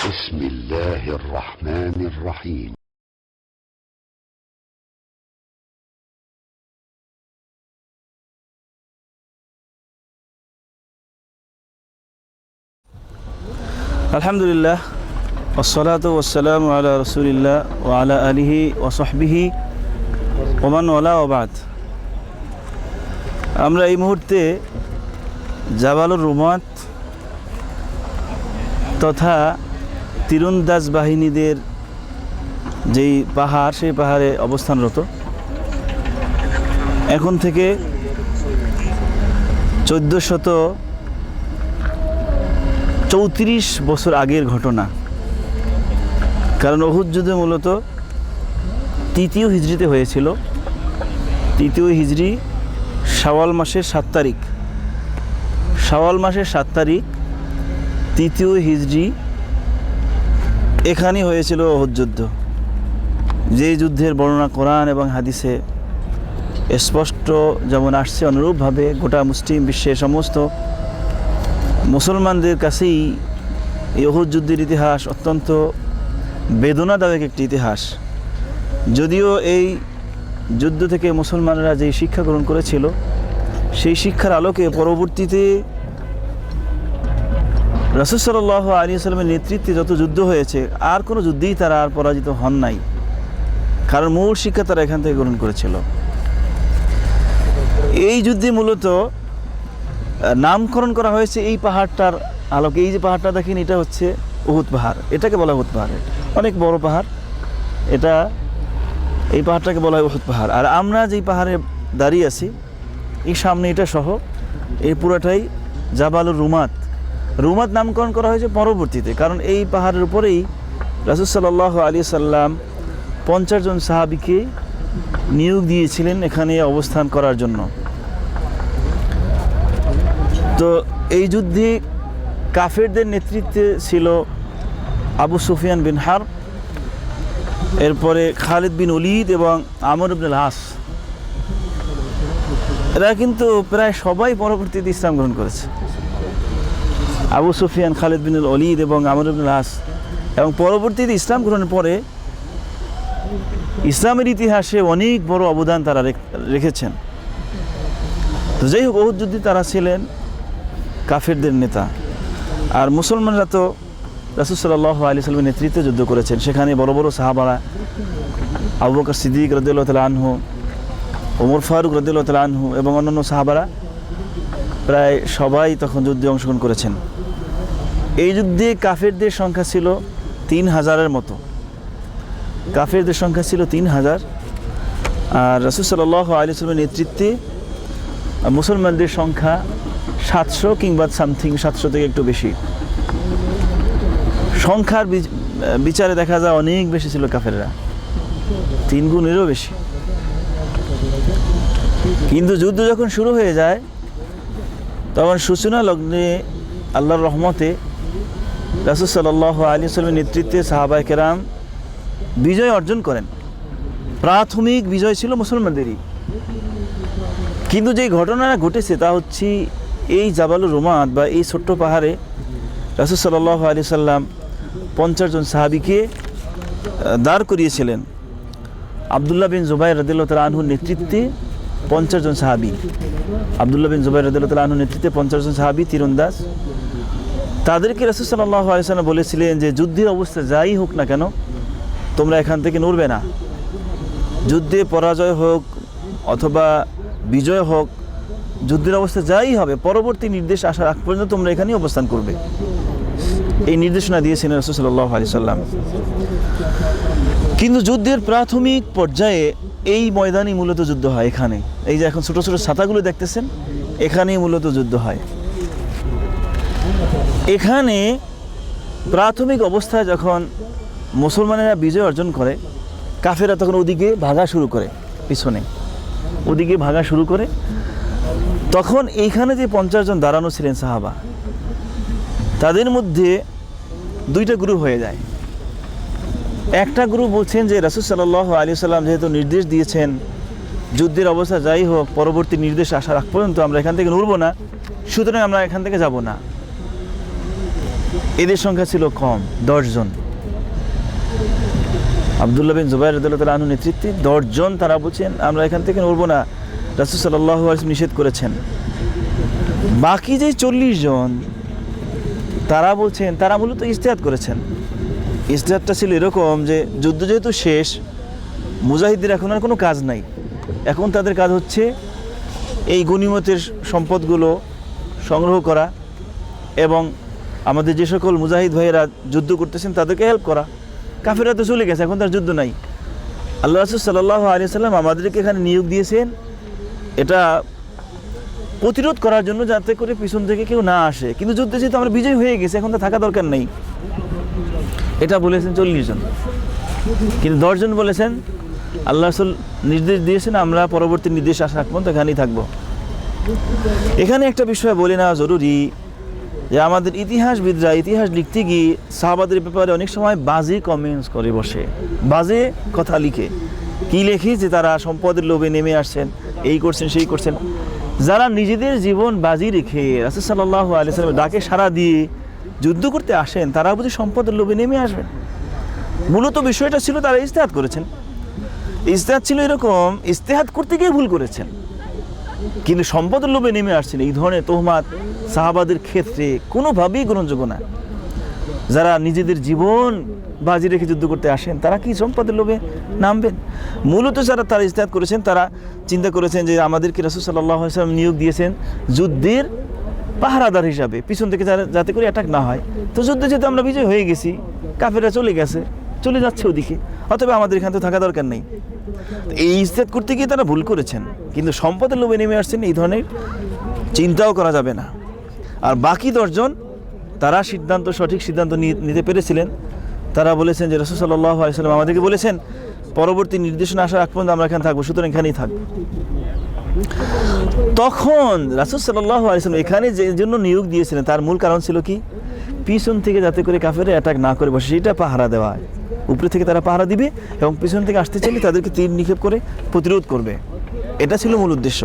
بسم الله الرحمن الرحيم আলহামদুলিল্লাহ والصلاة والسلام على رسول الله وعلى آله وصحبه ওমান ওয়ালা ওবাদ আমরা এই মুহূর্তে জাবালুর রুমাত তথা তীরন্দাজ বাহিনীদের যেই পাহাড়, সেই পাহাড়ে অবস্থানরত। এখন থেকে চোদ্দোশত চৌত্রিশ বছর আগের ঘটনা। কারণ অহুদ যুদ্ধ মূলত তৃতীয় হিজড়িতে হয়েছিল। তৃতীয় হিজড়ি শাওয়াল মাসের সাত তারিখ। শাওয়াল মাসের সাত তারিখ, তৃতীয় হিজড়ি এখানেই হয়েছিল অহুদ যুদ্ধ। যে যুদ্ধের বর্ণনা কোরআন এবং হাদিসে স্পষ্ট যেমন আসছে, অনুরূপভাবে গোটা মুসলিম বিশ্বের সমস্ত মুসলমানদের কাছেই এই যুদ্ধের ইতিহাস অত্যন্ত বেদনাদায়ক একটি ইতিহাস। যদিও এই যুদ্ধ থেকে মুসলমানরা যেই শিক্ষা গ্রহণ করেছিল, সেই শিক্ষার আলোকে পরবর্তীতে রসুসল্লাহ আলী সাল্লামের নেতৃত্বে যত যুদ্ধ হয়েছে, আর কোনো যুদ্ধেই তারা আর পরাজিত হন নাই। কারণ মূল শিক্ষা তারা এখান থেকে গ্রহণ করেছিল। এই যুদ্ধে মূলত নামকরণ করা হয়েছে এই পাহাড়টার আলোকে। এই যে পাহাড়টা দেখেন, এটা হচ্ছে উহুদ পাহাড়। এটাকে বলা উহুদ পাহাড়। অনেক বড় পাহাড়। এটা, এই পাহাড়টাকে বলা হয় উহুদ পাহাড়। আর আমরা যেই পাহাড়ে দাঁড়িয়ে আছি, এই সামনে এটা সহ, এই পুরাটাই জাবালুর রুমাত। রুমাত নামকরণ করা হয়েছে পরবর্তীতে, কারণ এই পাহাড়ের উপরেই রাসুসাল্লাহ আলী সাল্লাম পঞ্চাশ জন সাহাবিকে নিয়োগ দিয়েছিলেন এখানে অবস্থান করার জন্য। তো এই যুদ্ধে কাফেরদের নেতৃত্বে ছিল আবু সুফিয়ান বিন হার এরপরে খালিদ বিন উলিদ এবং আমর ইবনুল হাস এরা কিন্তু প্রায় সবাই পরবর্তীতে ইসলাম গ্রহণ করেছে। আবু সুফিয়ান, খালিদ বিনুল অলিদ এবং আমর ইবনুল হাস এবং পরবর্তীতে ইসলাম গ্রহণের পরে ইসলামের ইতিহাসে অনেক বড় অবদান তারা রেখ- রেখেছেন। তো যাই হোক বহুত যুদ্ধে তারা ছিলেন কাফেরদের নেতা। আর মুসলমানরা তো রাসুসাল্লাহ আলি সাল্লামের নেতৃত্বে যুদ্ধ করেছেন। সেখানে বড় বড় সাহাবারা আবু বকর সিদ্দিক রদুল্লাহ তালা আনহু, ওমর ফারুক রদুল্লাহ তালা আনহু এবং অন্যান্য সাহাবারা প্রায় সবাই তখন যুদ্ধে অংশগ্রহণ করেছেন। এই যুদ্ধে কাফেরদের সংখ্যা ছিল তিন হাজারের মতো। কাফেরদের সংখ্যা ছিল তিন হাজার। আর রসুসাল্লাহ আলি সাল্লামের নেতৃত্বে মুসলমানদের সংখ্যা সাতশো কিংবা সামথিং, সাতশো থেকে একটু বেশি। সংখ্যার বিচারে দেখা যায় অনেক বেশি ছিল কাফেররা। তিন গুণেরও বেশি। কিন্তু যুদ্ধ যখন শুরু হয়ে যায়, তখন সূচনা লগ্নে আল্লাহর রহমতে রাসুসাল্লাহ আলী সাল্লামের নেতৃত্বে সাহাবাই কেরাম বিজয় অর্জন করেন। প্রাথমিক বিজয় ছিল মুসলমানদেরই। কিন্তু যে ঘটনাটা ঘটেছে তা হচ্ছে এই জাবালুর রোমাত বা এই ছোট্ট পাহাড়ে রাসুল সাল্লাহ আলি সাল্লাম পঞ্চাশ জন সাহাবিকে দাঁড় করিয়েছিলেন। আবদুল্লাহ বিন জুবাই রদুল্লাহ আনহুর নেতৃত্বে পঞ্চাশ জন সাহাবি। আবদুল্লাহ বিন জুবাই রদুল্লাহ আনহুর নেতৃত্বে পঞ্চাশ জন সাহাবি, তীরন্দাজ। তাদেরকে রাসুল সাল্লাহ বলেছিলেন যে, যুদ্ধের অবস্থা যাই হোক না কেন, তোমরা এখান থেকে নড়বে না। যুদ্ধে পরাজয় হোক অথবা বিজয় হোক, যুদ্ধের অবস্থা যাই হবে, পরবর্তী নির্দেশ আসার আগ পর্যন্ত তোমরা এখানেই অবস্থান করবে। এই নির্দেশনা দিয়েছিলেন রসুল্লাহ আলি সাল্লাম কিন্তু যুদ্ধের প্রাথমিক পর্যায়ে এই ময়দানই মূলত যুদ্ধ হয় এখানে। এই যে এখন ছোটো ছোটো ছাতাগুলো দেখতেছেন, এখানেই মূলত যুদ্ধ হয়। এখানে প্রাথমিক অবস্থায় যখন মুসলমানেরা বিজয় অর্জন করে কাফেরা তখন ওদিকে ভাগা শুরু করে, পিছনে। ওদিকে ভাগা শুরু করে। তখন এইখানে যে পঞ্চাশ জন দাঁড়ানো ছিলেন সাহাবা, তাদের মধ্যে দুইটা গ্রুপ হয়ে যায়। একটা গ্রুপ বলছেন যে, রাসুল সাল্লাহ আলী সাল্লাম যেহেতু নির্দেশ দিয়েছেন, যুদ্ধের অবস্থা যাই হোক, পরবর্তী নির্দেশ আসার আগ পর্যন্ত আমরা এখান থেকে নড়বো না, সুতরাং আমরা এখান থেকে যাব না। এদের সংখ্যা ছিল কম, দশজন। আবদুল্লাহ বিন জুবাইর রদুল্লাহ আনু নেতৃত্বে দশজন তারা বলছেন আমরা এখান থেকে নড়বো না। রাসুল সাল্লাহ নিষেধ করেছেন। বাকি যে চল্লিশ জন তারা বলছেন, তারা মূলত ইস্তেহাদ করেছেন। ইস্তেহাদটা ছিল এরকম যে, যুদ্ধ যেহেতু শেষ, মুজাহিদদের এখন আর কোনো কাজ নাই। এখন তাদের কাজ হচ্ছে এই গণিমতের সম্পদগুলো সংগ্রহ করা এবং আমাদের যে সকল মুজাহিদ ভাইয়েরা যুদ্ধ করতেছেন, তাদেরকে হেল্প করা। কাফেরা তো চলে গেছে, এখন তার যুদ্ধ নাই। আল্লাহ রসুল সাল্লাহ আলি সাল্লাম আমাদেরকে এখানে নিয়োগ দিয়েছেন। এটা প্রতিরোধ করার জন্য যাতে করে পিছন থেকে কেউ না আসে। কিন্তু যুদ্ধে যেহেতু আমরা বিজয় হয়ে গেছে, এখন তো থাকা দরকার নেই। এটা বলেছেন চল্লিশ জন। কিন্তু দশজন বলেছেন, আল্লাহ রসুল নির্দেশ দিয়েছেন, আমরা পরবর্তী নির্দেশ আসা তো এখানেই থাকব। এখানে একটা বিষয় বলে নেওয়া জরুরি। যে আমাদের ইতিহাসবিদরা ইতিহাস লিখতে গিয়ে সাহাবাদের ব্যাপারে অনেক সময় বাজে কমেন্টস করে বসে। বাজে কথা লিখে। কি লেখে যে তারা সম্পদের লোভে নেমে আসছেন, এই করছেন, সেই করছেন। যারা নিজেদের জীবন বাজি রেখে রাসুল সাল্লাহ আলিয়াল্লামের ডাকে সারা দিয়ে যুদ্ধ করতে আসেন, তারা বুঝি সম্পদের লোভে নেমে আসবেন? মূলত বিষয়টা ছিল তারা ইস্তেহাদ করেছেন। ইস্তেহাদ ছিল এরকম ইস্তেহাত করতে গিয়ে ভুল করেছেন। কিন্তু সম্পদের লোভে নেমে আসছেন এই ধরনের তোহমাত সাহাবাদের ক্ষেত্রে কোনোভাবেই গ্রহণযোগ্য না। যারা নিজেদের জীবন বাজি রেখে যুদ্ধ করতে আসেন, তারা কি সম্পদের লোভে নামবেন? মূলত যারা তারা ইস্তেহাদ করেছেন, তারা চিন্তা করেছেন যে আমাদেরকে রসুল সাল্লাম নিয়োগ দিয়েছেন যুদ্ধের পাহারাদার হিসাবে। পিছন থেকে যারা- যাতে করে অ্যাটাক না হয়। তো যুদ্ধে যেহেতু আমরা বিজয় হয়ে গেছি কাফেরা চলে গেছে, চলে যাচ্ছে ওদিকে। অথবা আমাদের এখানে তো থাকা দরকার নেই। এই ইস্তেহাদ করতে গিয়ে তারা ভুল করেছেন। কিন্তু সম্পদের লোভে নেমে আসছেন এই ধরনের চিন্তাও করা যাবে না। আর বাকি দশজন, তারা সিদ্ধান্ত, সঠিক সিদ্ধান্ত নিতে পেরেছিলেন। তারা বলেছেন যে রসুল সাল্লাহ আলিয়াল্লাম আমাদেরকে বলেছেন, পরবর্তী নির্দেশনা আসার আগ পর্যন্ত আমরা এখানে থাকব, সুতরাং এখানেই থাকব। তখন রাসুল সাল্লাহ এখানে যে জন্য নিয়োগ দিয়েছিলেন, তার মূল কারণ ছিল কি? পিছন থেকে যাতে করে কাফেরে অ্যাটাক না করে বসে, সেটা পাহারা দেওয়া উপরে থেকে তারা পাহারা দিবে এবং পিছন থেকে আসতে চাইলে তাদেরকে তীর নিক্ষেপ করে প্রতিরোধ করবে। এটা ছিল মূল উদ্দেশ্য।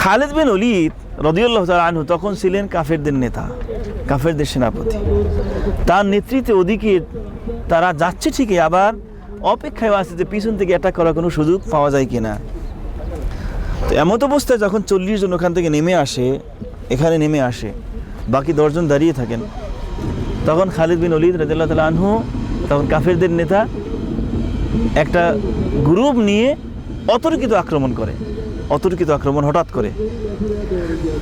খালেদ বিন অলিদ রদিউল্লাহ আনহু তখন ছিলেন কাফেরদের নেতা, কাফেরদের সেনাপতি। তার নেতৃত্বে ওদিকে তারা যাচ্ছে ঠিকই, আবার অপেক্ষায় আছে যে পিছন থেকে অ্যাটাক করার কোনো সুযোগ পাওয়া যায় কিনা। তো এমত অবস্থায় যখন চল্লিশ জন ওখান থেকে নেমে আসে, এখানে নেমে আসে, বাকি দশজন দাঁড়িয়ে থাকেন, তখন খালিদ বিন অলিদ রাদিল্লাহ তালা আনহু তখন কাফেরদের নেতা একটা গ্রুপ নিয়ে অতর্কিত আক্রমণ করে, অতর্কিত আক্রমণ হঠাৎ করে।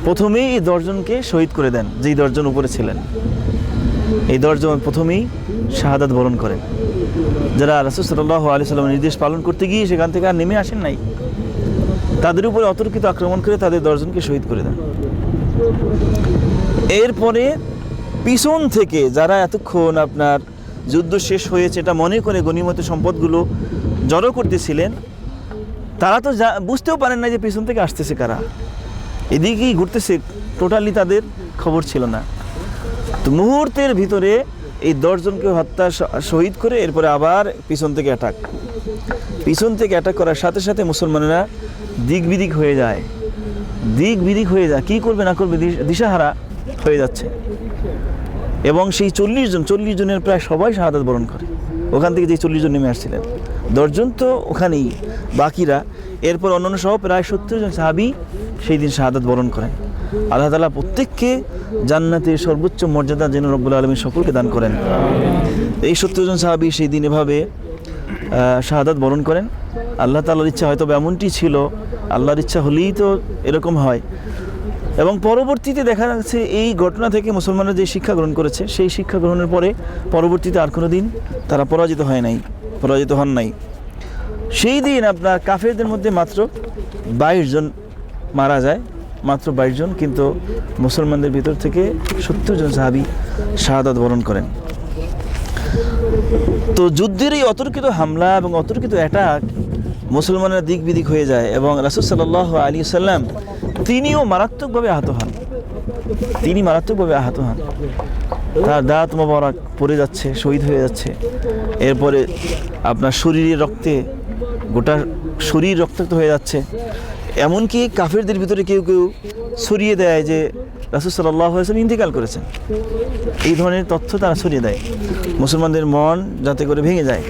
প্রথমেই এই দশজনকে শহীদ করে দেন, যেই দশজন উপরে ছিলেন। এই দশজন প্রথমেই শাহাদাত বরণ করেন। যারা রাসুল সাল্লাহ আলি সাল্লামের নির্দেশ পালন করতে গিয়ে সেখান থেকে আর নেমে আসেন নাই। তাদের উপরে অতর্কিত আক্রমণ করে তাদের দশজনকে শহীদ করে দেন। এরপরে পিছন থেকে যারা এতক্ষণ আপনার যুদ্ধ শেষ হয়েছে, এটা মনে করে গণিমত সম্পদগুলো জড়ো করতেছিলেন। তারা তো যা বুঝতেও পারেন না যে পিছন থেকে আসতেছে কারা। এদিকেই ঘুরতেছে টোটালি তাদের খবর ছিল না। তো মুহূর্তের ভিতরে এই দশজনকে হত্যা শহীদ করে এরপরে আবার পিছন থেকে অ্যাটাক পিছন থেকে অ্যাটাক করার সাথে সাথে মুসলমানেরা দিক বিদিক হয়ে যায়। দিক বিদিক হয়ে যায়। কী করবে না করবে দিশাহারা হয়ে যাচ্ছে। এবং সেই চল্লিশ জন চল্লিশ জনের প্রায় সবাই শাহাদাত বরণ করে। ওখান থেকে যে চল্লিশ জন নেমে আসছিলেন। দশজন তো ওখানেই বাকিরা। এরপর অন্যান্য সহ প্রায় সত্তর জন সাহাবি সেই দিন শাহাদাত বরণ করেন। আল্লাহ তালা প্রত্যেককে জান্নাতের সর্বোচ্চ মর্যাদা যেন রব্বুল আলমী সকলকে দান করেন। এই সত্তর জন সাহাবি সেই দিন এভাবে আহ, শাহাদাত বরণ করেন। আল্লাহ তালার ইচ্ছা হয়তো এমনটি ছিল আল্লাহর ইচ্ছা হলেই তো এরকম হয়। এবং পরবর্তীতে দেখা যাচ্ছে এই ঘটনা থেকে মুসলমানরা যে শিক্ষা গ্রহণ করেছে, সেই শিক্ষা গ্রহণের পরে পরবর্তীতে আর কোনো দিন তারা পরাজিত হয় নাই, পরাজিত হন নাই। সেই দিন আপনার কাফেরদের মধ্যে মাত্র বাইশ জন মারা যায়, মাত্র বাইশ জন, কিন্তু মুসলমানদের ভিতর থেকে সত্তর জন সাহাবি শাহাদাত বরণ করেন। তো যুদ্ধের এই অতর্কিত হামলা এবং অতর্কিত অ্যাটাক মুসলমানের দিক বিদিক হয়ে যায় এবং রাসুল সাল্লাহ আলী সাল্লাম তিনিও মারাত্মকভাবে আহত হন। তিনি মারাত্মকভাবে আহত হন। তার দাঁত মোবারক পড়ে যাচ্ছে, শহীদ হয়ে যাচ্ছে। এরপরে আপনার শরীরের রক্তে, গোটা শরীর রক্তাক্ত হয়ে যাচ্ছে। এমনকি কাফেরদের ভিতরে কেউ কেউ ছড়িয়ে দেয় যে রাসুল আসলাম ইন্তেকাল করেছেন। এই ধরনের তথ্য তারা ছড়িয়ে দেয়। মুসলমানদের মন যাতে করে ভেঙে যায়।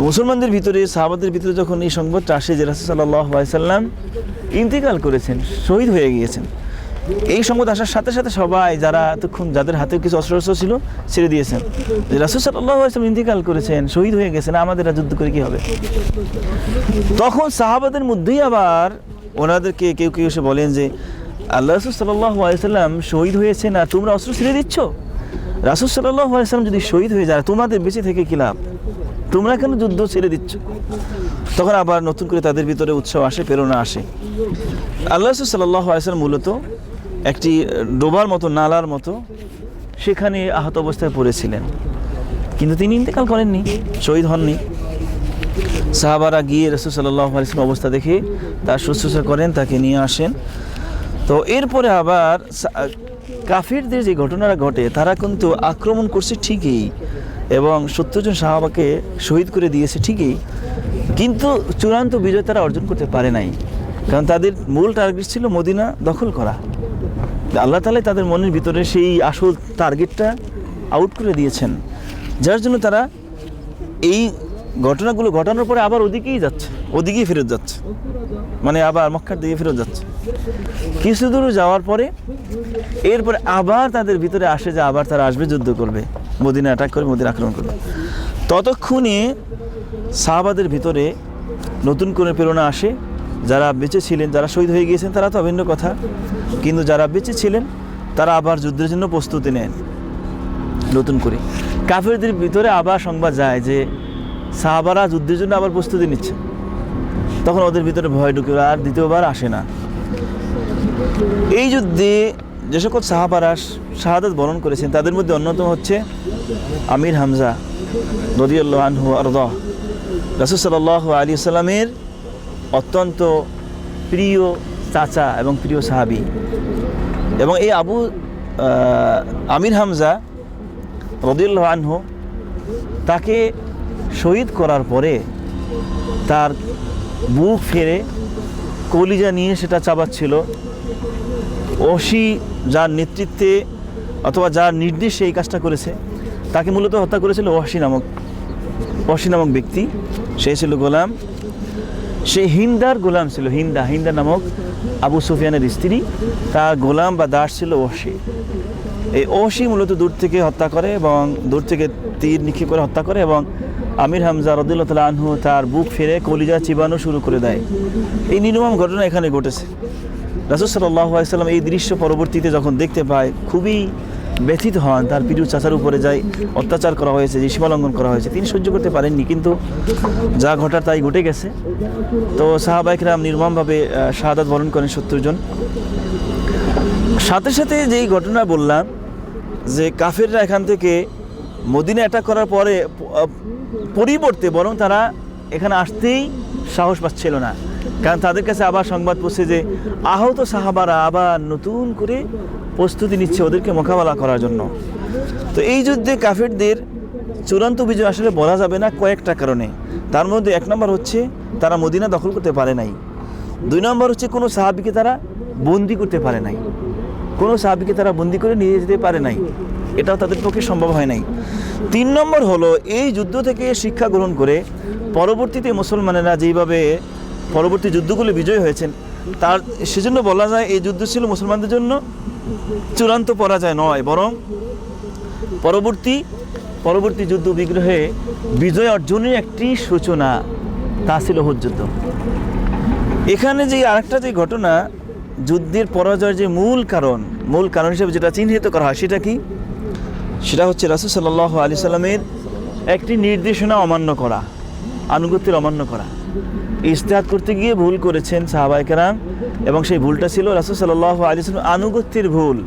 মুসলমানদের ভিতরে, সাহাবাদের ভিতরে যখন এই সংবাদটা আসে যে রাসুল সাল্লাহ আলাইসাল্লাম ইন্তেকাল করেছেন, শহীদ হয়ে গিয়েছেন। এই সংবাদ আসার সাথে সাথে সবাই যারা এতক্ষণ যাদের হাতে কিছু অস্ত্র শস্ত্র ছিল ছেড়ে দিয়েছেন। রাসুল সাল্লাহ ইন্তেকাল করেছেন, শহীদ হয়ে গেছেন, আমাদের যুদ্ধ করে কি হবে? তখন সাহাবাদের মধ্যেই আবার ওনাদেরকে কেউ কেউ এসে বলেন যে, আল্লাহ রসুল সাল্লাহ আলাইসাল্লাম শহীদ হয়েছেন আর তোমরা অস্ত্র ছেড়ে দিচ্ছ? রাসুল সাল্লাহ আলাইসাল্লাম যদি শহীদ হয়ে যায়, তোমাদের বেঁচে থেকে কি লাভ? তোমরা কেন যুদ্ধ ছেড়ে দিচ্ছ? তখন আবার নতুন করে তাদের ভিতরে উৎসাহ আসে, প্রেরণা আসে। আল্লাহ সাল্লাহ আলাইসাল্লাম মূলত একটি ডোবার মতো, নালার মতো সেখানে আহত অবস্থায় পড়েছিলেন। কিন্তু তিনি ইন্তেকাল করেননি, শহীদ হননি। সাহাবারা গিয়ে রসুল সাল্লাহ অবস্থা দেখে তার শুশ্রূষা করেন, তাকে নিয়ে আসেন। তো এরপরে আবার কাফিরদের যে ঘটনাটা ঘটে, তারা কিন্তু আক্রমণ করছে ঠিকই এবং সত্তর জন সাহাবাকে শহীদ করে দিয়েছে ঠিকই। কিন্তু চূড়ান্ত বিজয় তারা অর্জন করতে পারে নাই। কারণ তাদের মূল টার্গেট ছিল মদিনা দখল করা। আল্লাহ তালাই তাদের মনের ভিতরে সেই আসল টার্গেটটা আউট করে দিয়েছেন। যার জন্য তারা এই ঘটনাগুলো ঘটানোর পরে আবার ওদিকেই যাচ্ছে, ওদিকেই ফেরত যাচ্ছে। মানে আবার মক্কার দিকে ফেরত যাচ্ছে। কিছু দূর যাওয়ার পরে এরপরে আবার তাদের ভিতরে আসে যে আবার তারা আসবে, যুদ্ধ করবে। মদিনা অ্যাটাক করে মদিনা আক্রমণ করবে। ততক্ষণে সাহাবাদের ভিতরে নতুন করে প্রেরণা আসে। যারা বেঁচে ছিলেন, যারা শহীদ হয়ে গিয়েছেন, তারা তো অভিন্ন কথা। কিন্তু যারা বেঁচে ছিলেন, তারা আবার যুদ্ধের জন্য প্রস্তুতি নেন। নতুন করে। কাফেরদের ভিতরে আবার সংবাদ যায় যে সাহাবারা যুদ্ধের জন্য আবার প্রস্তুতি নিচ্ছে তখন ওদের ভিতরে ভয় ঢুকে আর দ্বিতীয়বার আসে না। এই যুদ্ধে যে সকল সাহাবারা শাহাদাত বরণ করেছেন, তাদের মধ্যে অন্যতম হচ্ছে আমির হামজা রদিউল্লাহ আনহু আরদ রাসুল সাল্লাহ আলী সাল্লামের অত্যন্ত প্রিয় চাচা এবং প্রিয় সাহাবি। এবং এই আবু আমির হামজা রদিউল্লাহ আনহু তাকে শহীদ করার পরে তার বুক ফেরে কলিজা নিয়ে সেটা চাবাচ্ছিল। অসি যার নেতৃত্বে অথবা যার নির্দেশে এই কাজটা করেছে, তাকে মূলত হত্যা করেছিল অসি নামক অসি নামক ব্যক্তি। সে ছিল গোলাম। সে হিন্দার গোলাম ছিল, হিন্দা হিন্দা নামক আবু সুফিয়ানের স্ত্রী। তার গোলাম বা দাস ছিল ওশি এই অসি মূলত দূর থেকে হত্যা করে এবং দূর থেকে তীর নিক্ষেপ করে হত্যা করে এবং আমির হামজা রদুল্লাহ আনহু তার বুক ফিরে কলিজা চিবানো শুরু করে দেয়। এই নির্মম ঘটনা এখানে ঘটেছে। রাসুল সাল্লাম এই দৃশ্য পরবর্তীতে যখন দেখতে পায়, খুবই ব্যথিত হন, তার প্রিয় চাচার উপরে যাই অত্যাচার করা হয়েছে, যে সীমালঙ্ঘন করা হয়েছে। তিনি সহ্য করতে পারেননি, কিন্তু যা ঘটার তাই ঘটে গেছে। তো সাহাবাইকরাম নির্মমভাবে শাহাদাত বরণ করেন সত্তর জন। সাথে সাথে যেই ঘটনা বললাম, যে কাফেররা এখান থেকে মদিনা অ্যাটাক করার পরে পরিবর্তে বরং তারা এখানে আসতেই সাহস পাচ্ছিল না। কারণ তাদের কাছে আবার সংবাদ পৌঁছে যে আহত সাহাবারা আবার নতুন করে প্রস্তুতি নিচ্ছে ওদেরকে মোকাবেলা করার জন্য। তো এই যুদ্ধে কাফেরদের চূড়ান্ত বিজয় আসলে বলা যাবে না কয়েকটা কারণে। তার মধ্যে এক নম্বর হচ্ছে তারা মদিনা দখল করতে পারে নাই। দুই নম্বর হচ্ছে কোনো সাহাবিকে তারা বন্দি করতে পারে নাই। কোনো সাহাবিকে তারা বন্দি করে নিয়ে যেতে পারে নাই। এটাও তাদের পক্ষে সম্ভব হয় নাই। তিন নম্বর হলো, এই যুদ্ধ থেকে শিক্ষা গ্রহণ করে পরবর্তীতে মুসলমানেরা যেইভাবে পরবর্তী যুদ্ধগুলো বিজয় হয়েছেন। তার, সেজন্য বলা যায় এই যুদ্ধ ছিল মুসলমানদের জন্য চূড়ান্ত পরাজয় নয়, বরং পরবর্তী পরবর্তী যুদ্ধ বিগ্রহে বিজয় অর্জনের একটি সূচনা, তা ছিল যুদ্ধ। এখানে যে আরেকটা যে ঘটনা, যুদ্ধের পরাজয়ের যে মূল কারণ মূল কারণ হিসেবে যেটা চিহ্নিত করা হয়, সেটা কি? সেটা হচ্ছে রাসুল সাল্লাহ আলি সাল্লামের একটি নির্দেশনা অমান্য করা, আনুগত্যের অমান্য করা। ইস্তেহাদ করতে গিয়ে ভুল করেছেন সাহাবাইকেরাম এবং সেই ভুলটা ছিল রাসুল সাল্লাহ আলি সাল্লাম আনুগত্যের ভুল।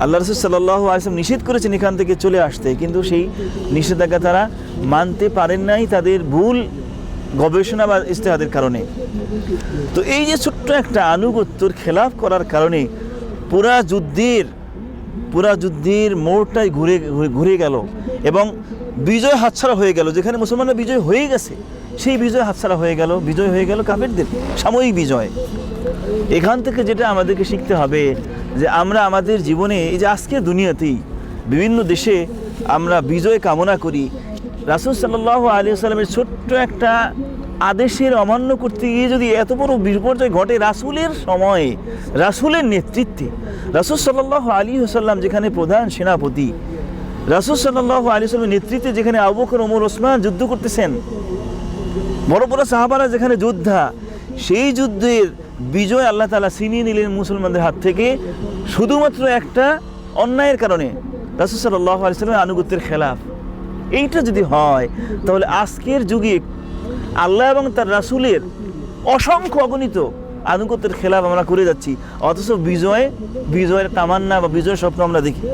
আল্লাহ রসুল সাল্লাহ আলিয়াম নিষেধ করেছেন এখান থেকে চলে আসতে, কিন্তু সেই নিষেধাজ্ঞা তারা মানতে পারেন নাই তাদের ভুল গবেষণা বা ইস্তেহাদের কারণে। তো এই যে ছোট্ট একটা আনুগত্যর খেলাফ করার কারণে পুরা যুদ্ধের পুরা যুদ্ধের মোড়টাই ঘুরে- ঘুরে গেল, এবং বিজয় হাতছাড়া হয়ে গেল, যেখানে মুসলমানরা বিজয় হয়ে গেছে। সেই বিজয় হাতছাড়া হয়ে গেল, বিজয় হয়ে গেল কাফেরদের, সাময়িক বিজয়। এখান থেকে যেটা আমাদেরকে শিখতে হবে যে আমরা আমাদের জীবনে, এই যে আজকের দুনিয়াতেই বিভিন্ন দেশে আমরা বিজয় কামনা করি। রাসুল সাল্লাহ আলী সাল্লামের ছোট্ট একটা আদেশের অমান্য করতে গিয়ে যদি এত বড় বিপর্যয় ঘটে রাসুলের সময়ে, রাসুলের নেতৃত্বে, রাসুল সাল্লাহ আলী সাল্লাম যেখানে প্রধান সেনাপতি, রাসুল সাল্লাহ আলী সাল্লামের নেতৃত্বে যেখানে আবু বকর, ওমর, ওসমান যুদ্ধ করতেছেন বড় বড় সাহাবারা যেখানে যোদ্ধা, সেই যুদ্ধের বিজয় আল্লাহ তালা ছিনিয়ে নিলেন মুসলমানদের হাত থেকে শুধুমাত্র একটা অন্যায়ের কারণে। রাসুল সাল্লাহ আলিয়াল্লামের আনুগত্যের খেলাফ। এইটা যদি হয়, তাহলে আজকের যুগে আল্লাহ এবং তার রাসুলের অসংখ্য অগণিত আনুগত্যের খেলাফ আমরা করে যাচ্ছি। অথচ বিজয়, বিজয়ের তামান্না বা বিজয় স্বপ্ন আমরা দেখি।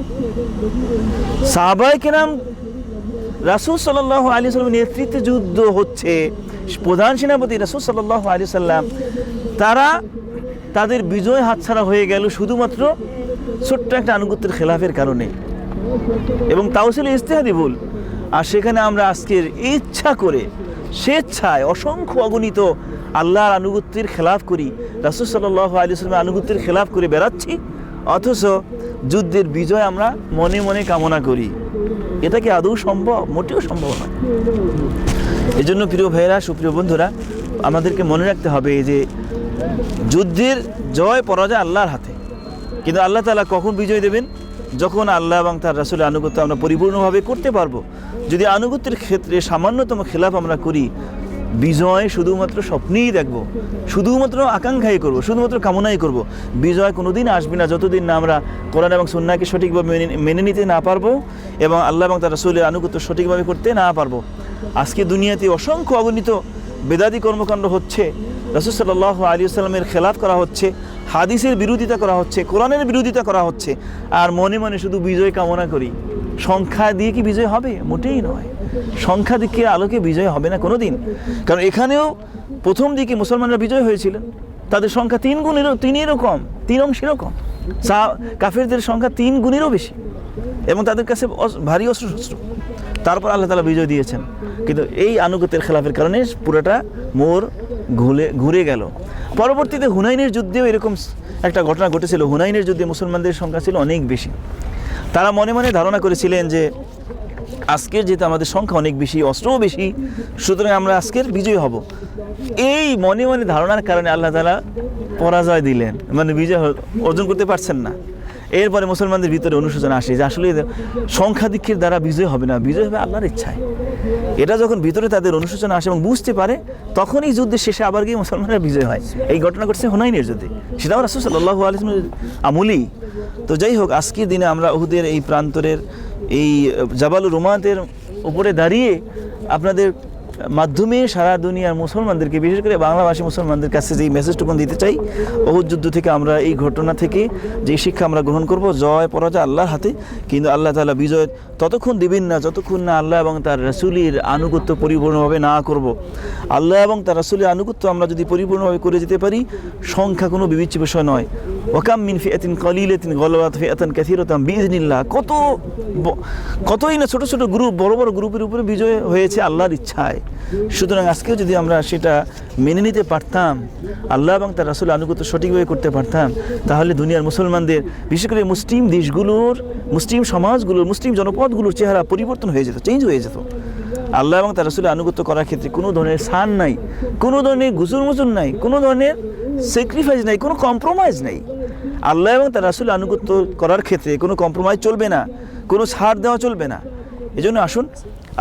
সাহাবাই কেরাম রাসুল সাল্লাহ আলী সাল্লামের নেতৃত্বে যুদ্ধ হচ্ছে, প্রধান সেনাপতি রাসুল সাল্লাহ আলী সাল্লাম তারা তাদের বিজয় হাতছাড়া হয়ে গেল শুধুমাত্র ছোট্ট একটা আনুগত্যের খেলাফের কারণে। এবং তাও ছিল ইস্তেহাদি ভুল। আর সেখানে আমরা আজকের ইচ্ছা করে, স্বেচ্ছায় অসংখ্য অগণিত আল্লাহর আনুগত্যের খেলাফ করি, রাসুল সাল্লাহ আলী সাল্লামের আনুগত্যের খেলাফ করে বেড়াচ্ছি, অথচ যুদ্ধের বিজয় আমরা মনে মনে কামনা করি। এটা কি আদৌ সম্ভব? মোটেও সম্ভব নয়। এই জন্য প্রিয় ভাইয়েরা, সুপ্রিয় বন্ধুরা, আমাদেরকে মনে রাখতে হবে যে যুদ্ধের জয় পরাজয় আল্লাহর হাতে। কিন্তু আল্লাহ তালা কখন বিজয় দেবেন? যখন আল্লাহ এবং তার রাসুলের আনুগত্য আমরা পরিপূর্ণভাবে করতে পারব। যদি আনুগত্যের ক্ষেত্রে সামান্যতম খেলাফ আমরা করি বিজয় শুধুমাত্র স্বপ্নেই দেখব, শুধুমাত্র আকাঙ্ক্ষাই করব, শুধুমাত্র কামনাই করব। বিজয় কোনোদিন আসবে না যতদিন না আমরা কোরআন এবং সন্ন্যাকে সঠিকভাবে মেনে- মেনে নিতে না পারব এবং আল্লাহ এবং তার রাসুলের আনুগত্য সঠিকভাবে করতে না পারব। আজকে দুনিয়াতে অসংখ্য অগণিত বেদাদি কর্মকাণ্ড হচ্ছে, রসুল সাল্লাহ আলী সাল্লামের খেলাফ করা হচ্ছে, হাদিসের বিরোধিতা করা হচ্ছে, কোরআনের বিরোধিতা করা হচ্ছে, আর মনে মনে শুধু বিজয় কামনা করি। সংখ্যা দিয়ে কি বিজয় হবে? মোটেই নয়। সংখ্যা দিকে আলোকে বিজয় হবে না কোনো দিন কারণ এখানেও প্রথম দিকে মুসলমানরা বিজয় হয়েছিলেন তাদের সংখ্যা তিন গুণেরও, তিনেরও কম, তিন অংশেরও কম। কাফেরদের সংখ্যা তিন গুণেরও বেশি। এবং তাদের কাছে ভারী অস্ত্র শস্ত্র তারপর আল্লাহ তালা বিজয় দিয়েছেন। কিন্তু এই আনুগত্যের খেলাফের কারণে পুরোটা মোর ঘুরে ঘুরে গেল। পরবর্তীতে হুনাইনের যুদ্ধেও এরকম একটা ঘটনা ঘটেছিল। হুনাইনের যুদ্ধে মুসলমানদের সংখ্যা ছিল অনেক বেশি। তারা মনে মনে ধারণা করেছিলেন যে আজকের যেহেতু আমাদের সংখ্যা অনেক বেশি, অস্ত্রও বেশি, সুতরাং আমরা আজকের বিজয় হব। এই মনে মনে ধারণার কারণে আল্লাহ তালা পরাজয় দিলেন। মানে বিজয় অর্জন করতে পারছেন না। এরপরে মুসলমানদের ভিতরে অনুশোচনা আসে যে আসলে এদের সংখ্যাধিক্যের দ্বারা বিজয় হবে না, বিজয় হবে আল্লাহর ইচ্ছায়। এটা যখন ভিতরে তাদের অনুশোচনা আসে এবং বুঝতে পারে তখন এই যুদ্ধের শেষে আবার গিয়ে মুসলমানরা বিজয় হয়। এই ঘটনা ঘটছে হুনাইনের যুদ্ধে। সেটাও রাসুল সাল্লাহ আলিসমের আমলি তো যাই হোক, আজকের দিনে আমরা উহুদের এই প্রান্তরের এই জাবালুর রুমাতের উপরে দাঁড়িয়ে আপনাদের মাধ্যমে সারা দুনিয়ার মুসলমানদেরকে, বিশেষ করে বাংলাভাষী মুসলমানদের কাছে যেই মেসেজটুকুন দিতে চাই বহুত যুদ্ধ থেকে আমরা এই ঘটনা থেকে যে শিক্ষা আমরা গ্রহণ করব, জয় পরাজয় আল্লাহর হাতে। কিন্তু আল্লাহ তালা বিজয় ততক্ষণ দিবেন না, যতক্ষণ না আল্লাহ এবং তার রাসুলির আনুগত্য পরিপূর্ণভাবে না করব। আল্লাহ এবং তার রাসুলের আনুগত্য আমরা যদি পরিপূর্ণভাবে করে যেতে পারি, সংখ্যা কোনো বিবেচ্য বিষয় নয়। ওয়াকাম মিন ফিয়াতিন কলিলাতিন গলওয়াত ফিয়াতান কাসিরাতাম বিইذনিল্লাহ কত কতই না ছোট ছোট গ্রুপ বড় বড় গ্রুপের উপরে বিজয় হয়েছে আল্লাহর ইচ্ছায়। সুতরাং আজকেও যদি আমরা সেটা মেনে নিতে পারতাম, আল্লাহ এবং তার রাসুল আনুগত্য সঠিকভাবে করতে পারতাম, তাহলে দুনিয়ার মুসলমানদের, বিশেষ করে মুসলিম দেশগুলোর, মুসলিম সমাজগুলোর, মুসলিম জনপদগুলোর চেহারা পরিবর্তন হয়ে যেত চেঞ্জ হয়ে যেত। আল্লাহ এবং তার রাসুলের আনুগত্য করার ক্ষেত্রে কোনো ধরনের সান নাই, কোনো ধরনের গুজুর মুজুর নাই, কোনো ধরনের স্যাক্রিফাইস নাই, কোনো কম্প্রোমাইজ নেই। আল্লাহ এবং তার রাসুল আনুগত্য করার ক্ষেত্রে কোনো কম্প্রোমাইজ চলবে না, কোনো ছাড় দেওয়া চলবে না। এজন্য আসুন,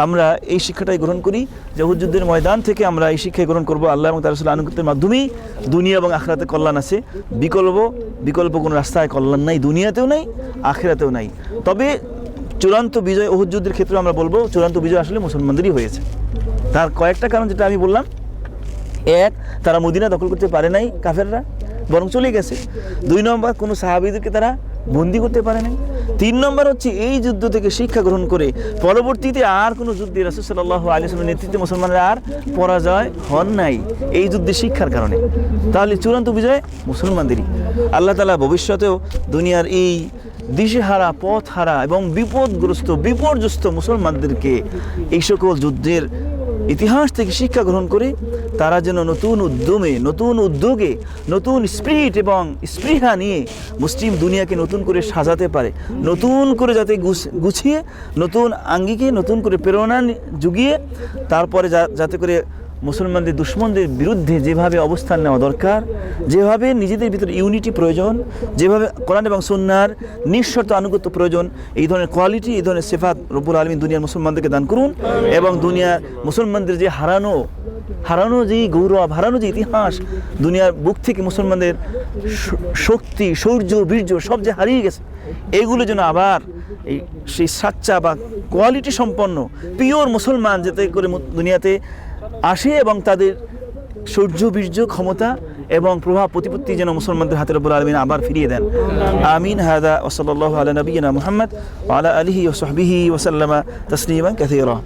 আমরা এই শিক্ষাটাই গ্রহণ করি যে যুদ্ধের ময়দান থেকে আমরা এই শিক্ষা গ্রহণ করব আল্লাহ এবং তার রাসুল আনুগত্যের মাধ্যমেই। দুনিয়া এবং আখরাতে কল্যাণ আছে। বিকল্প বিকল্প কোনো রাস্তায় কল্যাণ নাই, দুনিয়াতেও নাই, আখেরাতেও নাই। তবে চূড়ান্ত বিজয় ওহুদ যুদ্ধের ক্ষেত্রে আমরা বলব, চূড়ান্ত বিজয় আসলে মুসলমানদেরই হয়েছে। তার কয়েকটা কারণ যেটা আমি বললাম এক, তারা মদিনা দখল করতে পারে নাই কাফেররা, বরং চলে গেছে। দুই নম্বর, কোনো সাহাবিদেরকে তারা বন্দি করতে পারে নাই। তিন নম্বর হচ্ছে, এই যুদ্ধ থেকে শিক্ষা গ্রহণ করে পরবর্তীতে আর কোনো যুদ্ধে রাসুল সাল্লাহ আলিয়ার নেতৃত্বে মুসলমানরা আর পরাজয় হন নাই, এই যুদ্ধে শিক্ষার কারণে। তাহলে চূড়ান্ত বিজয় মুসলমানদেরই। আল্লাহ তালা ভবিষ্যতেও দুনিয়ার এই দিশেহারা, পথহারা এবং বিপদগ্রস্ত, বিপর্যস্ত মুসলমানদেরকে এই সকল যুদ্ধের ইতিহাস থেকে শিক্ষা গ্রহণ করে তারা যেন নতুন উদ্যমে, নতুন উদ্যোগে, নতুন স্পিরিট এবং স্পৃহা নিয়ে মুসলিম দুনিয়াকে নতুন করে সাজাতে পারে, নতুন করে যাতে গুছিয়ে, নতুন আঙ্গিকে, নতুন করে প্রেরণা জুগিয়ে, তারপরে যাতে করে মুসলমানদের, দুশ্মনদের বিরুদ্ধে যেভাবে অবস্থান নেওয়া দরকার, যেভাবে নিজেদের ভিতরে ইউনিটি প্রয়োজন, যেভাবে কোরআন এবং সন্ন্যার নিঃশর্ত আনুগত্য প্রয়োজন, এই ধরনের কোয়ালিটি এই ধরনের সেফাত রব্বুল আলমী দুনিয়ার মুসলমানদেরকে দান করুন এবং দুনিয়ার মুসলমানদের যে হারানো হারানো যে গৌরব, হারানো যে ইতিহাস, দুনিয়ার বুক থেকে মুসলমানদের শক্তি শৌর্য বীর্য সব যে হারিয়ে গেছে, এগুলো যেন আবার এই সেই সাচ্চা বা কোয়ালিটি সম্পন্ন পিওর মুসলমান যাতে করে দুনিয়াতে আসে এবং তাদের সৌর্য, বীর্য, ক্ষমতা এবং প্রভাব, প্রতিপত্তি যেন মুসলমানদের হাতে রব্বুল আলমিন আবার ফিরিয়ে দেন। আমিন। হাদা ওসল্লাহ আলা নবীনা মুহাম্মদ আলা আলিহি ওসহবিহি ওসাল্লামা তসলিমা কাসীরা।